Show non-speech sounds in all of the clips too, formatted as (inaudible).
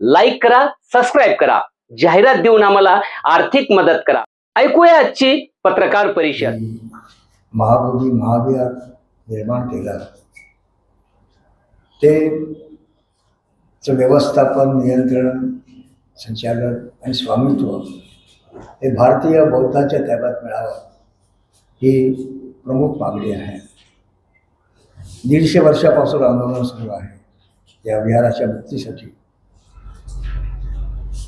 Like करा subscribe करा. जाहिरात देऊन आम्हाला आर्थिक मदत करा. ऐकूया आजची पत्रकार परिषद. महाबोधी महाविहार निर्माण केलं. ते चं व्यवस्थापन नियंत्रण संचालन आणि स्वामित्व हे भारतीय बौद्धाच्या ताब्यात मिळावं ही प्रमुख मागणी आहे. दीडशे वर्षापासून आंदोलन सुरू आहे. या विहाराच्या मुक्तीसाठी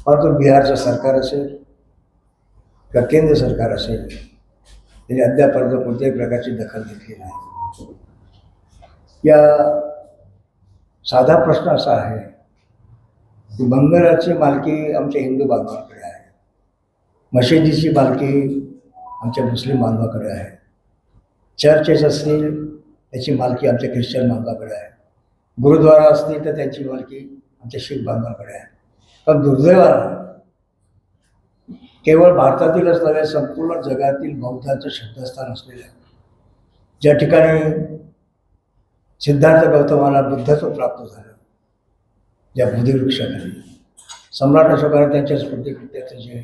परंतु बिहारचं सरकार असेल किंवा केंद्र सरकार असेल त्यांनी अद्यापर्यंत कोणत्याही प्रकारची दखल घेतली नाही या साधा प्रश्न असा आहे की मंदिराची मालकी आमच्या हिंदू बांधवांकडे आहे मशिदीची मालकी आमच्या मुस्लिम बांधवाकडे आहे चर्चेस असतील त्याची मालकी आमच्या ख्रिश्चन बांधवाकडे आहे गुरुद्वारा असतील तर त्याची मालकी आमच्या शीख बांधवाकडे आहे. पण दुर्दैवानं केवळ भारतातीलच नव्हे संपूर्ण जगातील बौद्धाचं श्रद्धास्थान असलेलं ज्या ठिकाणी सिद्धार्थ गौतमाला बुद्धत्व प्राप्त झालं ज्या बुद्धिवृक्षाखाली. सम्राट अशोकाने त्यांच्या स्मृतिकृत्याचं जे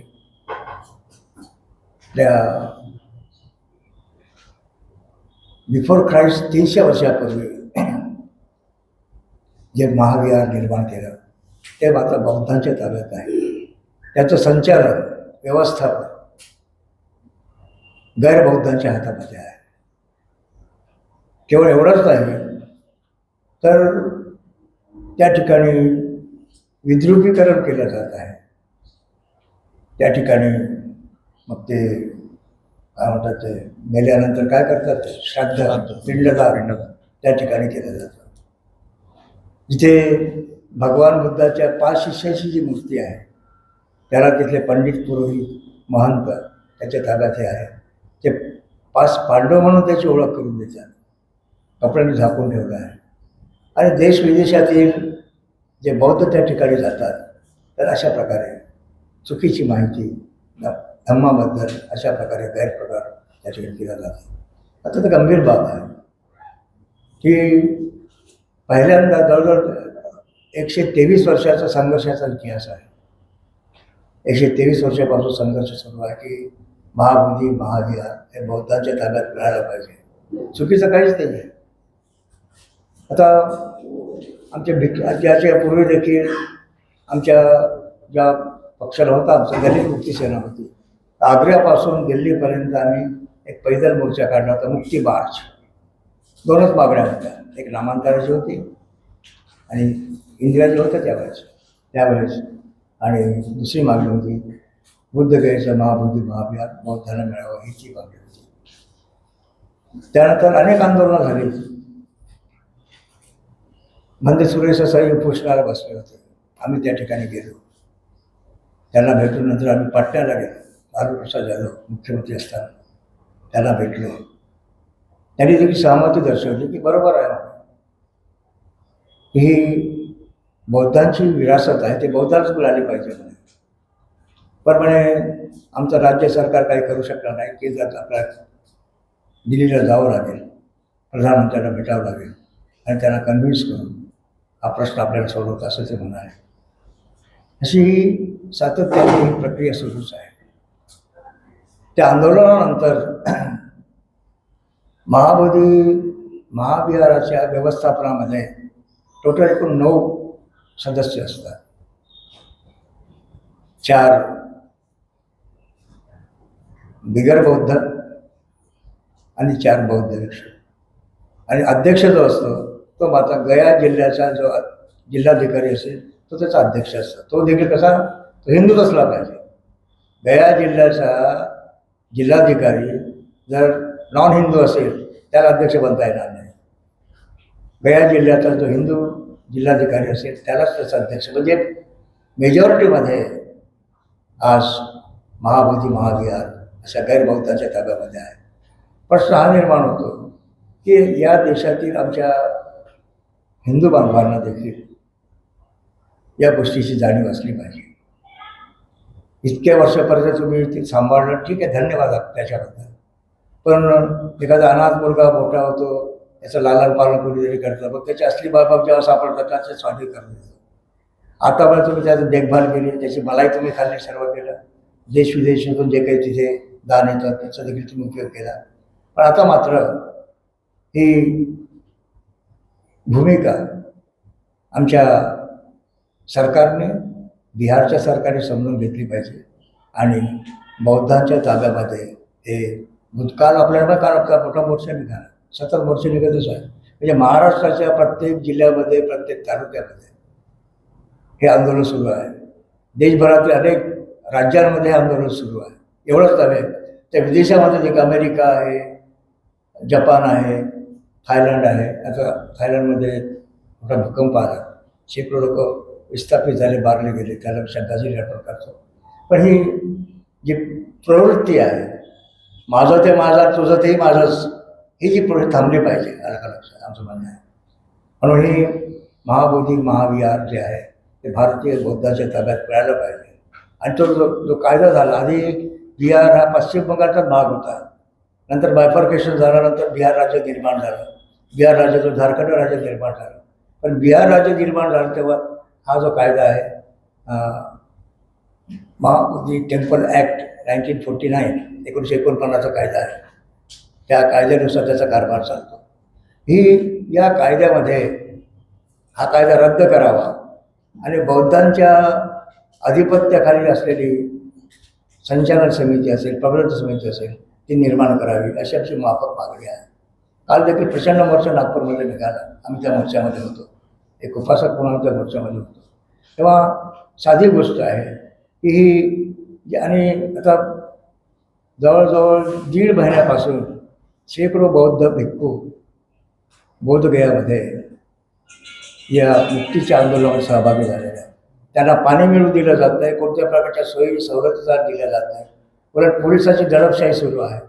त्या बिफोर क्राईस्ट तीनशे वर्षापूर्वी जे महाविहार निर्माण केलं ते मात्र बौद्धांच्या ताब्यात आहे. त्याचं संचालन व्यवस्थापन गैरबौद्धांच्या हातामध्ये आहे. केवळ एवढंच नाही तर त्या ठिकाणी विद्रुपीकरण केलं जात आहे. त्या ठिकाणी मग ते काय म्हणतात ते मेल्यानंतर काय करतात? श्राद्ध पिंडदान त्या ठिकाणी केलं जातं. जिथे भगवान बुद्धाच्या पाच शिष्याची जी मूर्ती आहे त्याला तिथले पंडित पुरोहित महंत त्याच्या ताब्यात हे आहे ते पाच पांडव म्हणून त्याची ओळख करून देतात. कपड्यांनी झाकून ठेवलं आहे. आणि देश विदेशातील जे बौद्ध त्या ठिकाणी जातात तर अशा प्रकारे चुकीची माहिती ध- धम्माबद्दल अशा प्रकारे गैरप्रकार त्या ठिकाणी केला जातो. आता तर गंभीर बाब आहे की पहिल्यांदा जवळजवळ एकशे तेवीस वर्षाचा संघर्षाचा इतिहास आहे. एकशे तेवीस वर्षापासून संघर्ष सुरू आहे की महाबोधी महाविहार हे बौद्धांच्या ताब्यात मिळायला पाहिजे. चुकीचं काहीच नाही आहे आता आमच्या भिक याच्या पूर्वी देखील आमच्या ज्या पक्षाला होता आमचा दलित मुक्ती सेना होती आग्र्यापासून दिल्लीपर्यंत आम्ही एक पैदल मोर्चा काढला होता मुक्ती मार्च. दोनच मागण्या होत्या. एक नामांतराची होती आणि इंदिराजी होत्या त्यावेळेस. त्यावेळेस आणि दुसरी मागणी होती बुद्धगयेचं महाबुद्धी महाविहार बौद्धांना मिळावं हीची मागणी होती. त्यानंतर अनेक आंदोलनं झाली. म्हणजे सुरेश असाई उपोषणाला बसले होते. आम्ही त्या ठिकाणी गेलो. त्यांना भेटून नंतर आम्ही पाटण्याला गेलो. लालू प्रसाद यादव मुख्यमंत्री असताना. त्याला भेटलो. त्यांनी देखील सहमती दर्शवली की बरोबर आहे ही बौद्धांची विरासत आहे ते बौद्धांच मिळाली पाहिजे म्हणे. पण म्हणे आमचं राज्य सरकार काही करू शकणार नाही केंद्रात आपल्या दिल्लीला जावं लागेल प्रधानमंत्र्यांना भेटावं लागेल आणि त्यांना कन्व्हिन्स करून हा प्रश्न आपल्याला सोडवतो असं ते म्हणाले. अशी ही सातत्याने ही प्रक्रिया सुरूच आहे. त्या आंदोलनानंतर (clears throat) महाबोधी महाविहाराच्या व्यवस्थापनामध्ये टोटल एकूण नऊ सदस्य असतात. चार बिगर बौद्ध आणि चार बौद्ध भिक्षू आणि अध्यक्ष जो असतो तो मात्र गया जिल्ह्याचा जो जिल्हाधिकारी असेल तो त्याचा अध्यक्ष असतो. तो देखील कसा? तो हिंदूच असला पाहिजे. गया जिल्ह्याचा जिल्हाधिकारी जर नॉन हिंदू असेल त्याला अध्यक्ष बनता येणार नाही. गया जिल्ह्याचा जो हिंदू जिल्हाधिकारी असेल त्यालाच त्याचा अध्यक्ष. म्हणजे मेजॉरिटीमध्ये आज महाबोधी महाविहार अशा गैरबौद्धांच्या ताब्यामध्ये आहे. प्रश्न हा निर्माण होतो की या देशातील आमच्या हिंदू बांधवांना देखील या गोष्टीची जाणीव असली पाहिजे. इतक्या वर्षापर्यंत तुम्ही ते सांभाळलं ठीक आहे धन्यवाद त्याच्याबद्दल. पण एखादा अनाथ मुलगा मोठा होतो याचं लालन पालन कोणीतरी करतं मग त्याची असली बाबा जेव्हा सापडतात त्याचे स्वाधीन करून आतापर्यंत तुम्ही त्याची देखभाल केली त्याची मलाही तुम्ही खाल्ली सर्व केलं. देश विदेशातून जे काही तिथे दान येतात त्याचा देखील तुम्ही उपयोग केला. पण आता मात्र ही भूमिका आमच्या सरकारने बिहारच्या सरकारने समजून घेतली पाहिजे. आणि बौद्धांच्या ताब्यामध्ये हे भूतकाळ आपल्याला काल मोठा मोर्चा निघाला. सतत मोर्चे निघतच आहे. म्हणजे महाराष्ट्राच्या प्रत्येक जिल्ह्यामध्ये प्रत्येक तालुक्यामध्ये हे आंदोलन सुरू आहे. देशभरातील अनेक राज्यांमध्ये हे आंदोलन सुरू आहे. एवढंच नव्हे त्या विदेशामध्ये जे अमेरिका आहे जपान आहे थायलंड आहे आता थायलंडमध्ये मोठा भूकंप आला. शेकडो लोक विस्थापित झाले मारले गेले त्याला श्रद्धांजली अर्पण करतो. पण ही जी प्रवृत्ती आहे माझं ते माझा तुझं तेही माझंच. ही जी पुढे थांबली पाहिजे अलग अलग आमचं म्हणणं आहे. म्हणून हे महाबोधी महाविहार जे आहे ते भारतीय बौद्धाच्या ताब्यात मिळालं पाहिजे. आणि तो जो जो कायदा झाला आधी बिहार हा पश्चिम बंगालचाच भाग होता. नंतर बायफर्केशन झाल्यानंतर बिहार राज्य निर्माण झालं. बिहार राज्यातून झारखंड राज्य निर्माण झालं. पण बिहार राज्य निर्माण झालं तेव्हा हा जो कायदा आहे Mahabodhi temple act nineteen forty nine एकोणीसशे एकोणपन्नासचा कायदा आहे. त्या कायद्यानुसार त्याचा कारभार चालतो. ही या कायद्यामध्ये हा कायदा रद्द करावा आणि बौद्धांच्या आधिपत्याखाली असलेली संचालन समिती असेल प्रबंध समिती असेल ती निर्माण करावी अशी आमची माफक मागणी आहे. काल देखील प्रचंड मोर्चा नागपूरमध्ये निघाला. आम्ही त्या मोर्चामध्ये होतो. एक उपासक म्हणून त्या मोर्चामध्ये होतो. तेव्हा साधी गोष्ट आहे की ही आणि आता जवळजवळ दीड महिन्यापासून शेकडो बौद्ध भिक्खू बोधगयामध्ये या मुक्तीच्या आंदोलनात सहभागी झालेले आहेत त्यांना पाणी मिळू दिलं जात नाही कोणत्या प्रकारच्या सोयी सवलती दिल्या जात नाही उलट पोलिसाची दडपशाही सुरू आहे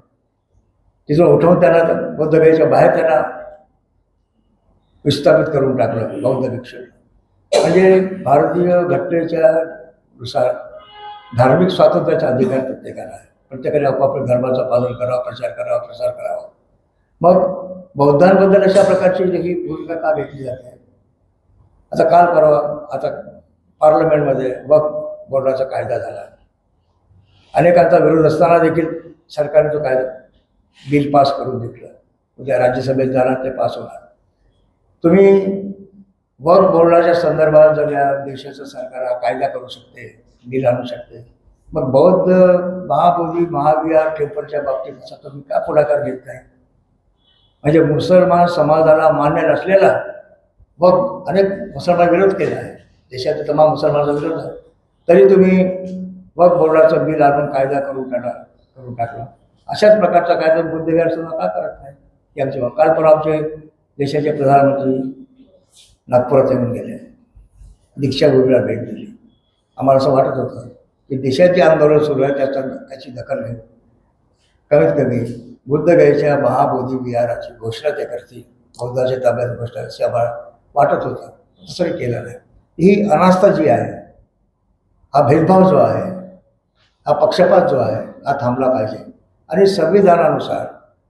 तिथं उठवून त्यांना बौद्धगयाच्या बाहेर त्यांना विस्थापित करून टाकलं बौद्ध भिक्षू म्हणजे भारतीय घटनेच्या नुसार धार्मिक स्वातंत्र्याचा अधिकार प्रत्येकाला आहे प्रत्येकाने आपापल्या धर्माचं पालन करावं प्रचार करावा प्रसार करावा. मग बौद्धांबद्दल अशा प्रकारची ही भूमिका का घेतली जाते आता काल परवा आता पार्लमेंटमध्ये वक्फ बोर्डाचा कायदा झाला. अनेकांचा विरोध असताना देखील सरकारने तो कायदा बिल पास करून घेतलं. उद्या राज्यसभेत जाणार ते पास होणार. तुम्ही वक्फ बोर्डाच्या संदर्भात जर या देशाचं सरकार हा कायदा करू शकते बिल आणू शकते मग बौद्ध महाबोधी महाविहार टेम्पलच्या बाबतीत असा तुम्ही का पुढाकार घेत नाही म्हणजे मुसलमान समाजाला मान्य नसलेला मग अनेक मुसलमान विरोध केला आहे. देशात तमाम मुसलमानाचा विरोध आहे. तरी तुम्ही वक बोर्डाचं बिल आणून कायदा करून टाकला करून टाकला. अशाच प्रकारचा कायदा बुद्धिगार सुद्धा का करत नाही? हे आमचे मत. काल पण आमचे देशाचे प्रधानमंत्री नागपुरात येऊन गेले. दीक्षाभूमीला भेट दिली. आम्हाला असं वाटत होतं. की देशात आंदोलन सुरू आहे त्याचा त्याची दखल घेऊ कमीत कमी बुद्धगयेच्या महाबोधी विहाराची घोषणा ते करतील. बौद्धाच्या ताब्यात घोषणा असे आम्हाला वाटत होतं तसं केलं नाही. ही अनास्था जी आहे हा भेदभाव जो आहे हा पक्षपात जो आहे हा थांबला पाहिजे. आणि संविधानानुसार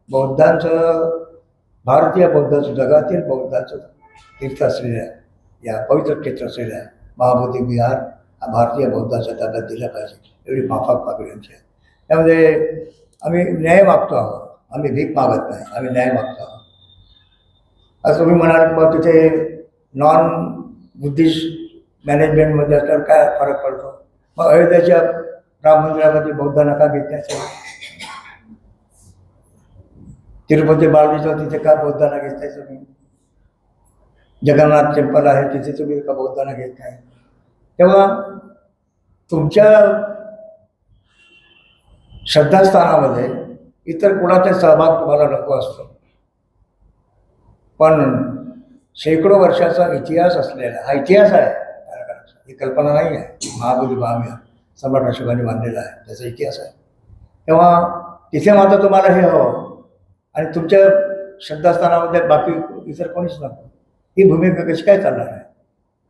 बौद्धांचं भारतीय बौद्धाचं जगातील बौद्धाचं तीर्थ असलेल्या या पवित्र क्षेत्र असलेल्या महाबोधी विहार भारतीय बौद्धाचा ताब्यात दिला पाहिजे. एवढी माफक मागणी आमची आहे. त्यामध्ये आम्ही न्याय मागतो आहोत. आम्ही भीक मागत नाही. आम्ही न्याय मागतो आहोत. असं तुम्ही म्हणाल मग तिथे नॉन बुद्धिस्ट मॅनेजमेंटमध्ये असल्यावर काय फरक पडतो? मग अयोध्याच्या राम मंदिरामध्ये बौद्धांना का घेतल्याचं तिरुपती बालाजीचं तिथे का बौद्धांना घेत नाही तुम्ही? जगन्नाथ टेम्पल आहे तिथे तुम्ही का बौद्धांना घेत नाही? तेव्हा तुमच्या श्रद्धास्थानामध्ये इतर कुणाचा सहभाग तुम्हाला नको असतो. पण शेकडो वर्षाचा इतिहास असलेला हा इतिहास आहे ही कल्पना नाही आहे. महाबोधी महाविहार सम्राट अशोकाने बांधलेला आहे त्याचा इतिहास आहे. तेव्हा तिथे मात्र तुम्हाला हे हवं. आणि तुमच्या श्रद्धास्थानामध्ये बाकी इतर कोणीच नको. ही भूमिका कशी काय चालणार आहे?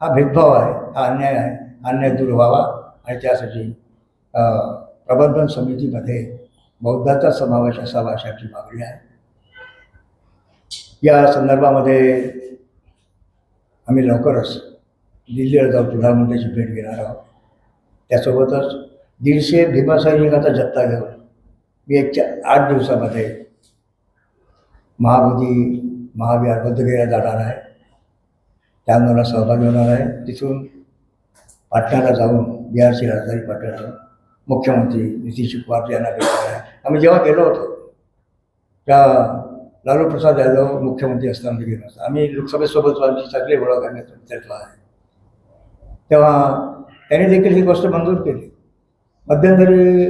हा भेदभाव आहे हा अन्याय आहे अन्याय दूर व्हावा आणि त्यासाठी प्रबंधन समितीमध्ये बौद्धाचा समावेश असावा अशाची मागणी आहे. या संदर्भामध्ये आम्ही लवकरच दिल्लीला जाऊन प्रधानमंत्र्यांची भेट घेणार आहोत. त्यासोबतच दीडशे भीमासैनिकाचा जत्ता घेऊन मी एक आठ दिवसामध्ये महाबोधी महाविहार बुद्धगिरीला जाणार आहे. त्या सहभागी होणार आहे. तिथून पाटणाला जाऊन बिहारची राजधानी पाटणा मुख्यमंत्री नितीश कुमार यांना भेटणार आहे. आम्ही जेव्हा गेलो होतो त्या लालू प्रसाद यादव मुख्यमंत्री असताना गेलो होतो. आम्ही लोकसभेसोबत आमची सगळी ओळख आम्ही मित्रत्व आहे. तेव्हा त्यांनी देखील ही गोष्ट मंजूर केली. मध्यंतरी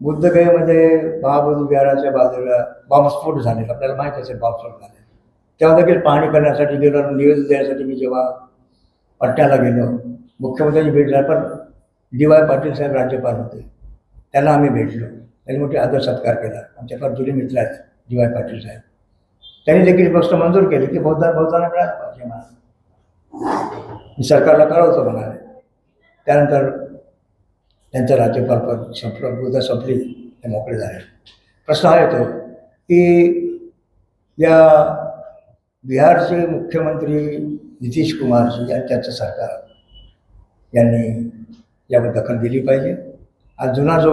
बुद्धगयेमध्ये महाबोधी विहाराच्या बाजूला बॉम्बस्फोट झालेला आपल्याला माहीत असेल बॉम्बस्फोट झाले तेव्हा देखील पाहणी करण्यासाठी गेलो निवेदन देण्यासाठी मी जेव्हा पट्ट्याला गेलो मुख्यमंत्र्यांची भेट झाली पण डी वाय पाटील साहेब राज्यपाल होते. त्यांना आम्ही भेटलो. त्यांनी मोठी आदर सत्कार केला. आमच्या फार जुने मित्र आहेत डी वाय पाटील साहेब. त्यांनी देखील गोष्ट मंजूर केली की बहुधा बौद्धांना मिळालं पाहिजे मला मी सरकारला कळवतो म्हणाले. त्यानंतर त्यांचं राज्यपाल पद संपलं बहुधा संपली ते मोकळे झाले. प्रश्न हा येतो की या बिहारचे मुख्यमंत्री नितीश कुमारजी आणि त्यांचं सरकार यांनी यावर दखल दिली पाहिजे. आज जुना जो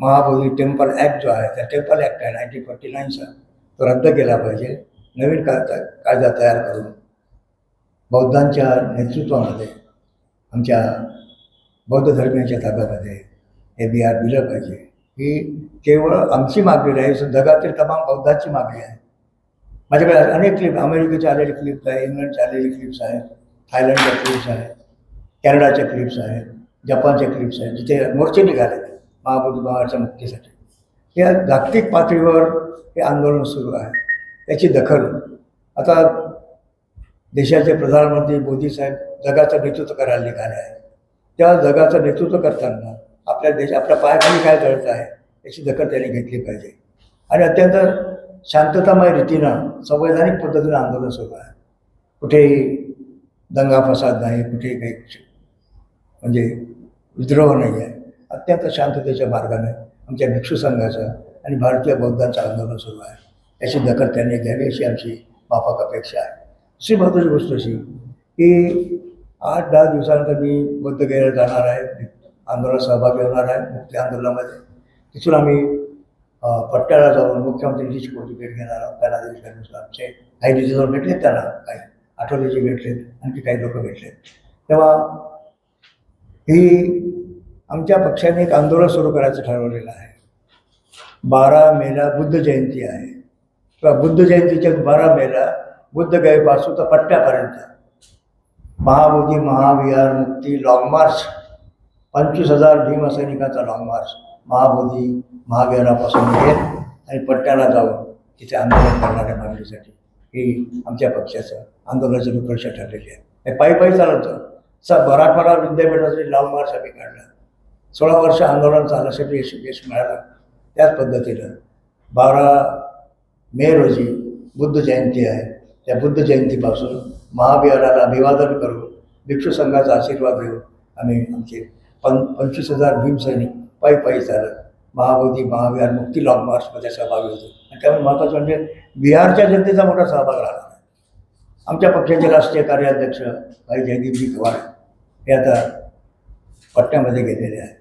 महाबोधी टेम्पल ॲक्ट जो आहे त्या टेम्पल ॲक्ट आहे नाईन्टीन फोर्टी नाईनचा तो रद्द केला पाहिजे. नवीन कायदा कायदा तयार करून बौद्धांच्या नेतृत्वामध्ये आमच्या बौद्ध धर्मियांच्या ताब्यामध्ये हे बिहार दिलं पाहिजे. ही केवळ आमची मागणी नाही तर जगातील तमाम बौद्धांची मागणी आहे. माझ्याकडे अनेक क्लिप अमेरिकेचे आलेले क्लिप्स आहे इंग्लंडचे आलेले क्लिप्स आहेत थायलंडच्या क्लिप्स आहेत कॅनडाच्या क्लिप्स आहेत जपानच्या क्लिप्स आहेत जिथे मोर्चे निघाले महाबुद्ध भावाच्या मुक्तीसाठी. या जागतिक पातळीवर हे आंदोलन सुरू आहे. त्याची दखल. आता देशाचे प्रधानमंत्री मोदी साहेब जगाचं नेतृत्व करायला निघाले आहे त्या जगाचं नेतृत्व करताना आपल्या देश आपल्या पायाखाली काय जळत आहे याची दखल त्यांनी घेतली पाहिजे. आणि अत्यंत शांततामय रीतीनं संवैधानिक पद्धतीनं आंदोलन सुरू आहे. कुठेही दंगा फसाद नाही कुठेही काही म्हणजे विद्रोह नाही आहे अत्यंत शांततेच्या मार्गाने आमच्या भिक्षू संघाचं आणि भारतीय बौद्धांचं आंदोलन सुरू आहे. याची दखल त्यांनी घ्यावी अशी आमची माफक अपेक्षा आहे. दुसरी महत्त्वाची गोष्ट अशी की आठ दहा दिवसानंतर मी बुद्धगयाला जाणार आहे. आंदोलनात सहभागी होणार आहे. मुक्ती आंदोलनामध्ये. तिथून आम्ही पट्ट्याला जाऊन मुख्यमंत्री नितीश भेट घेणार आहोत. त्यांना आमचे काही दिवसावर भेटले त्यांना काही आठवलेचे भेटलेत आणखी काही लोक भेटले. तेव्हा ही आमच्या पक्षाने एक आंदोलन सुरू करायचं ठरवलेलं आहे. बारा मेला बुद्ध जयंती आहे. किंवा बुद्ध जयंतीच्या बारा मेला बुद्धगयेपासून तर पट्ट्यापर्यंत. महाबोधी महाविहार मुक्ती लाँग मार्च पंचवीस हजार भीमसैनिकाचा लाँग मार्च महाबोधी महाविहारापासून येत आणि पट्ट्याला जाऊन तिथे आंदोलन करणाऱ्या मागणीसाठी ही आमच्या पक्षाचं आंदोलनाची निकर्ष ठरलेली आहे. हे पायी पायी चालत जाऊ स मराठवाडा विद्यापीठासाठी लाँग मार्च काढला. सोळा वर्ष आंदोलन चालण्यासाठी यश यश मिळालं. त्याच पद्धतीनं बारा मे रोजी बुद्ध जयंती आहे. त्या बुद्ध जयंतीपासून महाविहाराला अभिवादन करू भिक्षू संघाचा आशीर्वाद घेऊन आम्ही आमचे पं पंचवीस हजार भीमसैनिक पायी पायी चालत. महाबोधी महाविहार मुक्ती लॉंग मार्चमध्ये सहभागी होतो. आणि त्यामुळे महत्त्वाचं म्हणजे बिहारच्या जनतेचा मोठा सहभाग राहणार आहे. आमच्या पक्षाचे राष्ट्रीय कार्याध्यक्ष भाई जयदीपजी पवार हे आता पटण्यामध्ये गेलेले आहेत.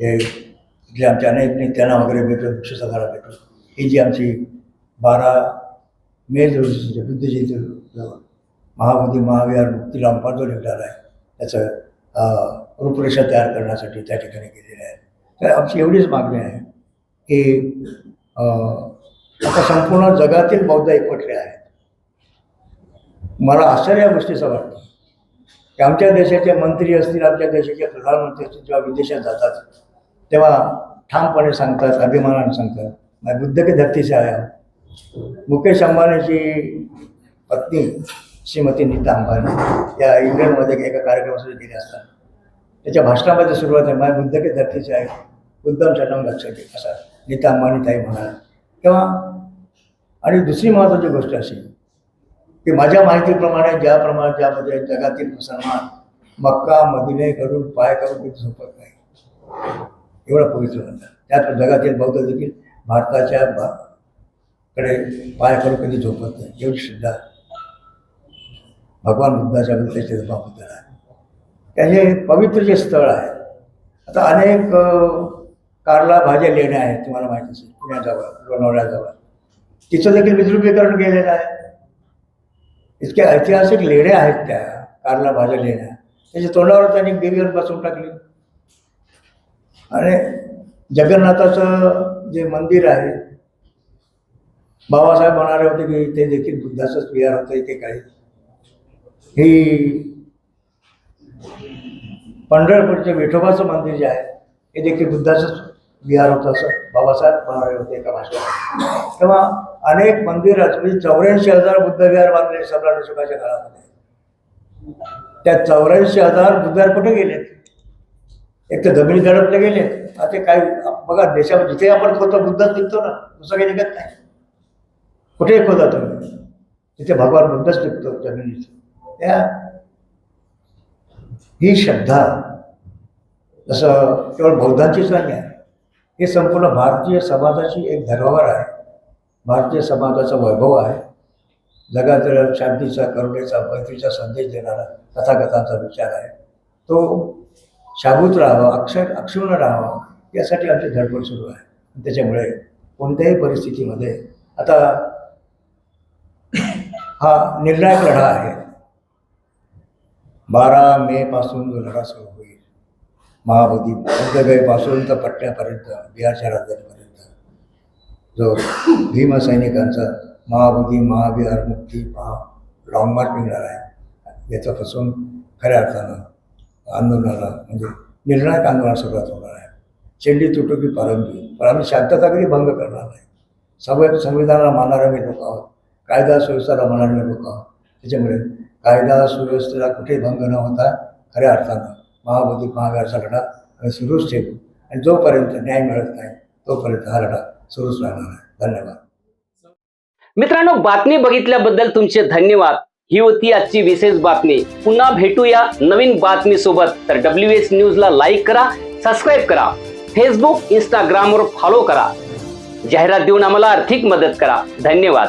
हे इथले आमच्या अनेक नेत्यांना वगैरे भेटलो पक्षसभाला भेटलो ही जी आमची बारा मे रोजी बुद्धजी महाबोधी महाविहार मुक्ती लांबा जो निघाला आहे. त्याचं रूपरेषा तयार करण्यासाठी त्या ठिकाणी गेलेले आहे तर आमची एवढीच मागणी आहे की आता संपूर्ण जगातील बौद्ध एकवटले आहेत. मला आश्चर्य या गोष्टीचं वाटतं. की आमच्या देशाचे मंत्री असतील आमच्या देशाचे प्रधानमंत्री असतील जेव्हा विदेशात जातात तेव्हा ठामपणे सांगतात अभिमानाने सांगतात मैं बुद्ध की धरतीचे आहे आया मुकेश अंबानीची पत्नी श्रीमती नीता अंबानी या इंग्लंडमध्ये एका कार्यक्रमासाठी गेल्या असतात. त्याच्या भाषणामध्ये सुरुवात आहे माझ्या बुद्ध के धरतीचे आहे बुद्धम शरणम लक्षात असा नीता अंबानी ताई म्हणा किंवा आणि दुसरी महत्त्वाची गोष्ट अशी की माझ्या माहितीप्रमाणे ज्याप्रमाणे ज्यामध्ये जगातील मुसलमान मक्का मदिने करून पाय करून कधी झोपत नाही. एवढं पवित्र म्हणतात त्यात जगातील बौद्ध देखील भारताच्या भा कडे पाय करून कधी झोपत नाही. एवढी श्रद्धा. भगवान बुद्धाच्या त्याचे धर्माबद्दल आहे त्याचे पवित्र जे स्थळ आहे. आता अनेक कारला भाज्या लेण्या आहेत तुम्हाला माहिती असेल पुण्याजवळ लोणावळ्याजवळ. तिचं देखील विद्रुपीकरण केलेलं आहे. इतक्या ऐतिहासिक लेण्या आहेत त्या कारला भाज्या लेण्या. त्याच्या तोंडावर त्यांनी देवीवर बसवून टाकली. आणि जगन्नाथाचं जे मंदिर आहे बाबासाहेब म्हणाले होते की ते देखील बुद्धाचंच विहार होतं इथे काही. ही पंढरपूरचे विठोबाचं मंदिर जे आहे हे देखील बुद्धाचंच विहार होतं असं बाबासाहेब म्हणाले होते एका भाषेला तेव्हा अनेक मंदिर म्हणजे चौऱ्याऐंशी हजार बुद्ध विहार बांधले सम्राट अशोकाच्या काळामध्ये. त्या चौऱ्याऐंशी हजार बुद्धविहार कुठे गेलेत? एक तर जमिनी दडपले गेले आता काय बघा देशामध्ये जिथे आपण खोतो बुद्धच निघतो ना दुसरं काही निघत नाही. कुठेही खोदा तुम्ही. तिथे भगवान बुद्धच निघतो जमिनीत त्या ही श्रद्धा जसं केवळ बौद्धांचीच नाही आहे. हे संपूर्ण भारतीय समाजाची एक धरोहर आहे. भारतीय समाजाचा वैभव आहे. जगातील शांतीचा करुणेचा मैत्रीचा संदेश देणारा तथागतांचा विचार आहे. तो शाबूत राहावा अक्षर अक्षुण राहावा यासाठी आमची धडपड सुरू आहे. त्याच्यामुळे कोणत्याही परिस्थितीमध्ये आता हा निर्णायक लढा आहे. बारा मे पासून जो लढा सुरू होईल महाबोधी बुद्धगयपासून तर पट्ट्यापर्यंत बिहारच्या राजधानीपर्यंत जो भीमसैनिकांचा महाबोधी महाविहार मुक्ती महा लॉंग मार्च निघणार आहे. याच्यापासून खऱ्या अर्थानं आंदोलनाला म्हणजे निर्णायक आंदोलनाला सुरुवात होणार आहे. चेंडी तुटो की पण आम्ही शांतता कधी भंग करणार नाही. सगळ्या संविधानाला मानणारे मी लोक आहोत. कायदा सुव्यवस्थाला मानणारे लोक आहोत. त्याच्यामुळे कायदा सुव्यवस्थेला कुठे भंग न होता खऱ्या अर्थानं महाबोधी महाव्याचा लढा सुरूच ठेवू. आणि जोपर्यंत न्याय मिळत नाही तोपर्यंत हा लढा सुरूच राहणार आहे. धन्यवाद. मित्रांनो बातमी बघितल्याबद्दल तुमचे धन्यवाद. ही होती आजची विशेष बातमी. पुन्हा भेटूया नवीन बातमी सोबत तर डब्ल्यू एच न्यूजला लाईक करा सबस्क्राईब करा. फेसबुक इंस्टाग्रामवर फॉलो करा. जाहिरात देऊन आम्हाला आर्थिक मदत करा. धन्यवाद.